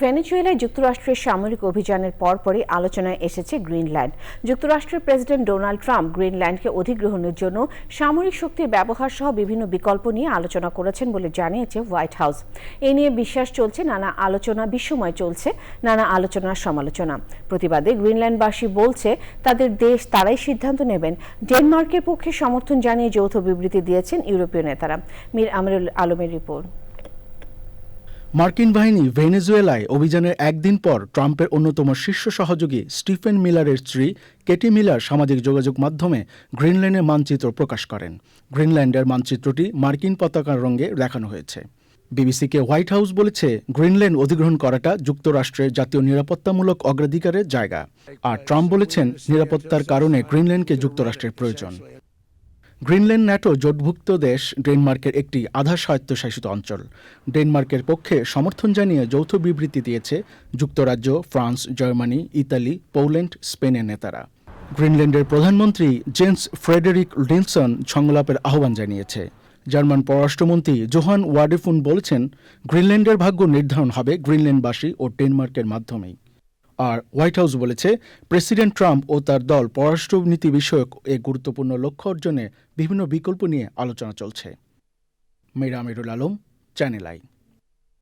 ভেনেজুয়েলায় যুক্তরাষ্ট্রের সামরিক অভিযানের পরপরই আলোচনায় এসেছে গ্রিনল্যান্ড। যুক্তরাষ্ট্রের প্রেসিডেন্ট ডোনাল্ড ট্রাম্প গ্রিনল্যান্ডকে অধিগ্রহণের জন্য সামরিক শক্তির ব্যবহার সহ বিভিন্ন বিকল্প নিয়ে আলোচনা করেছেন বলে জানিয়েছে হোয়াইট হাউস। এ নিয়ে বিশ্বাস চলছে, নানা আলোচনা বিশ্বময় চলছে, নানা আলোচনার সমালোচনা। প্রতিবাদে গ্রিনল্যান্ডবাসী বলছে, তাদের দেশ তারাই সিদ্ধান্ত নেবেন। ডেনমার্কের পক্ষে সমর্থন জানিয়ে যৌথ বিবৃতি দিয়েছেন ইউরোপীয় নেতারা। মীর আমিরুল আলমের রিপোর্ট। মার্কিন বাহিনী ভেনেজুয়েলায় অভিযানের একদিন পর ট্রাম্পের অন্যতম শীর্ষ সহযোগী স্টিফেন মিলারের স্ত্রী কেটি মিলার সামাজিক যোগাযোগ মাধ্যমে গ্রিনল্যান্ডের মানচিত্র প্রকাশ করেন। গ্রিনল্যান্ডের মানচিত্রটি মার্কিন পতাকার রঙে দেখানো হয়েছে। বিবিসিকে হোয়াইট হাউস বলেছে, গ্রিনল্যান্ড অধিগ্রহণ করাটা যুক্তরাষ্ট্রের জাতীয় নিরাপত্তামূলক অগ্রাধিকারের জায়গা। আর ট্রাম্প বলেছেন, নিরাপত্তার কারণে গ্রিনল্যান্ডকে যুক্তরাষ্ট্রের প্রয়োজন। গ্রিনল্যান্ড ন্যাটো জোটভুক্ত দেশ ডেনমার্কের একটি আধা স্বায়ত্তশাসিত অঞ্চল। ডেনমার্কের পক্ষে সমর্থন জানিয়ে যৌথ বিবৃতি দিয়েছে যুক্তরাজ্য, ফ্রান্স, জার্মানি, ইতালি, পোল্যান্ড, স্পেনের নেতারা। গ্রিনল্যান্ডের প্রধানমন্ত্রী জেন্স ফ্রেডেরিক লিনসন সংলাপের আহ্বান জানিয়েছে। জার্মান পররাষ্ট্রমন্ত্রী জোহান ওয়ার্ডেফুন বলেছেন, গ্রিনল্যান্ডের ভাগ্য নির্ধারণ হবে গ্রিনল্যান্ডবাসী ও ডেনমার্কের মাধ্যমেই। আর হোয়াইট হাউস বলেছে, প্রেসিডেন্ট ট্রাম্প ও তার দল পররাষ্ট্রনীতি বিষয়ক এ গুরুত্বপূর্ণ লক্ষ্য অর্জনে বিভিন্ন বিকল্প নিয়ে আলোচনা চলছে। মেরা আমিরুল আলম চ্যানেল আই